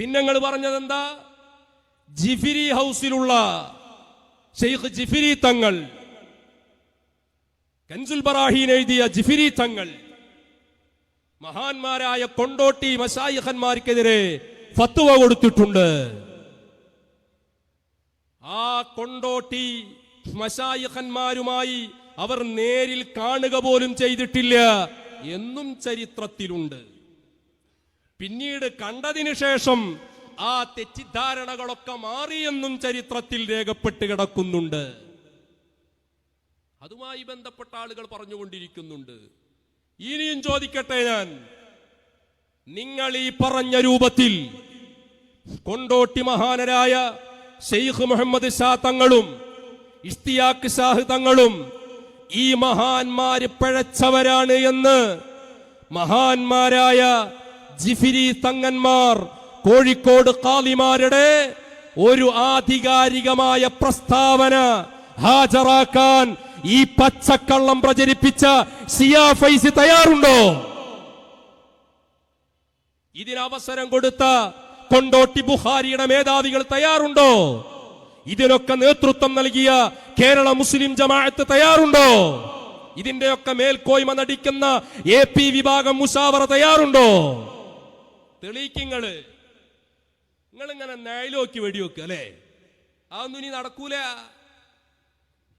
പിന്നെ പറഞ്ഞതെന്താ? ജിഫിരി ഹൗസിലുള്ള ഷെയ്ഖ് ജിഫിരി തങ്ങൾ. കൻസുൽ ബറാഹീൻ എഴുതിയ ജിഫിരി തങ്ങൾ. മഹാന്മാരായ കൊണ്ടോട്ടി മശായിഖന്മാർക്കെതിരെ ഫത്തുവ കൊടുത്തിട്ടുണ്ട്. ആ കൊണ്ടോട്ടി മശായിഖന്മാരുമായി അവർ നേരിൽ കാണുക പോലും ചെയ്തിട്ടില്ല എന്നും ചരിത്രത്തിലുണ്ട്. പിന്നീട് കണ്ടതിന് ശേഷം ആ തെറ്റിദ്ധാരണകളൊക്കെ മാറിയെന്നും ചരിത്രത്തിൽ രേഖപ്പെട്ട് കിടക്കുന്നുണ്ട്. അതുമായി ബന്ധപ്പെട്ട ആളുകൾ പറഞ്ഞുകൊണ്ടിരിക്കുന്നുണ്ട്. ഇനിയും ചോദിക്കട്ടെ ഞാൻ. നിങ്ങൾ ഈ പറഞ്ഞ രൂപത്തിൽ കൊണ്ടോട്ടി മഹാനരായ ഷെയ്ഖ് മുഹമ്മദ് ഷാ തങ്ങളും ഇഷ്തിയാഖ് ഷാഹ് തങ്ങളും ഈ മഹാന്മാര് പിഴച്ചവരാണ് എന്ന് മഹാന്മാരായ ജിഫിരി തങ്ങന്മാർ കോഴിക്കോട് കാളിമാരുടെ ഒരു ആധികാരികമായ പ്രസ്താവന ഹാജരാക്കാൻ ഈ പച്ചക്കള്ളം പ്രചരിപ്പിച്ച സിയാ ഫൈസി തയ്യാറുണ്ടോ? ഇതിനവസരം കൊടുത്ത കൊണ്ടോട്ടി ബുഹാരിയുടെ മേധാവികൾ തയ്യാറുണ്ടോ? ഇതിനൊക്കെ നേതൃത്വം നൽകിയ കേരള മുസ്ലിം ജമാഅത്ത് തയ്യാറുണ്ടോ? ഇതിന്റെയൊക്കെ മേൽക്കോയ്മ നടിക്കുന്ന എ പി വിഭാഗം മുഷാവറ തയ്യാറുണ്ടോ? തെളിയിക്കങ്ങൾ. നിങ്ങളിങ്ങനെ നയലോക്കി വെടിവെക്കുക അല്ലേ? അതൊന്നും ഇനി നടക്കൂല.